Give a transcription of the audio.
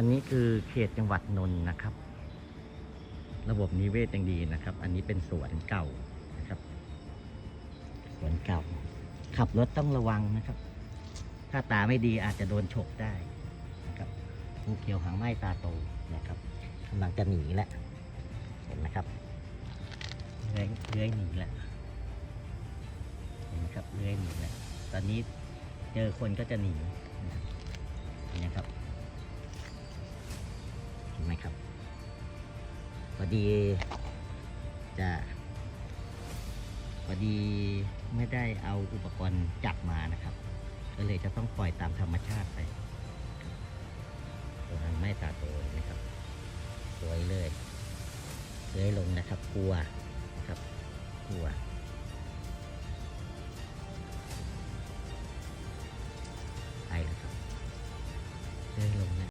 อันนี้คือเขตจังหวัดนนท์นะครับ ระบบนิเวศยังดีนะครับ อันนี้เป็นสวนเก่านะครับ สวนเก่า ขับรถต้องระวังนะครับ ถ้าตาไม่ดีอาจจะโดนฉกได้นะครับงูเขียวหางไหม้ตาโตนะครับกำลังจะหนีแล้วเห็นไหมครับเลื้อยเลื้อยหนีแล้วเห็นไหมครับเลื้อยหนีแล้วตอนนี้เจอคนก็จะหนี พอดี จะพอดีไม่ได้เอาอุปกรณ์จับมานะครับ ก็เลยจะต้องปล่อยตามธรรมชาติไปตัวนั้นไม่ตาโตยนะครับ สวยเลยเลยลงนะครับ กลัวนะครับ กลัว